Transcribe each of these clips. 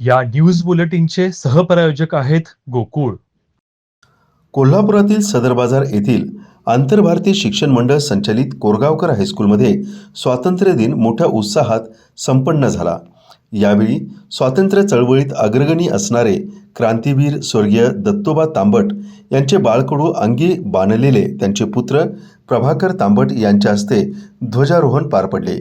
या न्यूज बुलेटिनचे सहप्रायोजक आहेत गोकुळ. कोल्हापुरातील सदर बाजार येथील आंतरभारतीय शिक्षण मंडळ संचलित कोरगावकर हायस्कूलमध्ये स्वातंत्र्य दिन मोठ्या उत्साहात संपन्न झाला. यावेळी स्वातंत्र्य चळवळीत अग्रगणी असणारे क्रांतीवीर स्वर्गीय दत्तोबा तांबट यांचे बाळकडू अंगी बांधलेले त्यांचे पुत्र प्रभाकर तांबट यांच्या हस्ते ध्वजारोहण पार पडले.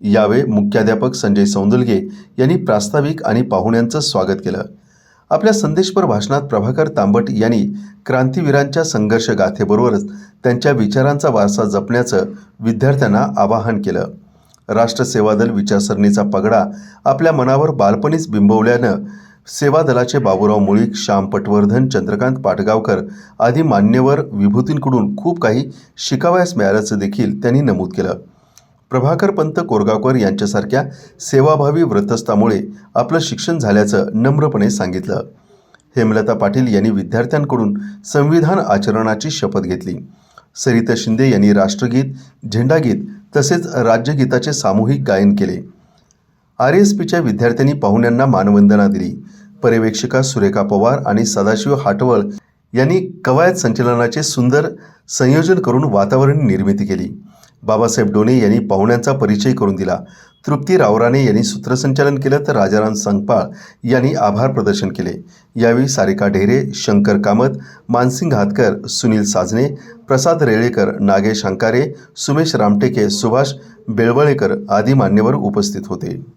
यावेळी मुख्याध्यापक संजय सौंदलगे यांनी प्रास्ताविक आणि पाहुण्यांचं स्वागत केलं. आपल्या संदेशपर भाषणात प्रभाकर तांबट यांनी क्रांतीवीरांच्या संघर्ष गाथेबरोबरच त्यांच्या विचारांचा वारसा जपण्याचं विद्यार्थ्यांना आवाहन केलं. राष्ट्रसेवा दल विचारसरणीचा पगडा आपल्या मनावर बालपणीच बिंबवल्यानं सेवा दलाचे बाबूराव मुळीक श्याम पटवर्धन चंद्रकांत पाटगावकर आदी मान्यवर विभूतींकडून खूप काही शिकावयास मिळाल्याचं देखील त्यांनी नमूद केलं. प्रभाकर पंत कोरगावकर यांच्यासारख्या सेवाभावी व्रतस्थामुळे आपलं शिक्षण झाल्याचं नम्रपणे सांगितलं. हेमलता पाटील यांनी विद्यार्थ्यांकडून संविधान आचरणाची शपथ घेतली. सरिता शिंदे यांनी राष्ट्रगीत झेंडागीत तसेच राज्यगीताचे सामूहिक गायन केले. आर एस पीच्या विद्यार्थ्यांनी पाहुण्यांना मानवंदना दिली. पर्यवेक्षिका सुरेखा पवार आणि सदाशिव हाटवळ यांनी कवायत संचलनाचे सुंदर संयोजन करून वातावरण निर्मिती केली. बाबासाहेब डोने यांनी पाहुण्यांचा परिचय करून दिला. तृप्ती रावराणे यांनी सूत्रसंचालन केलं तर राजाराम संगपाळ यांनी आभार प्रदर्शन केले. यावेळी सारिका ढेरे शंकर कामत मानसिंग हातकर सुनील साजने प्रसाद रेळेकर नागेश अंकारे सुमेश रामटेके सुभाष बेळवळेकर आदी मान्यवर उपस्थित होते.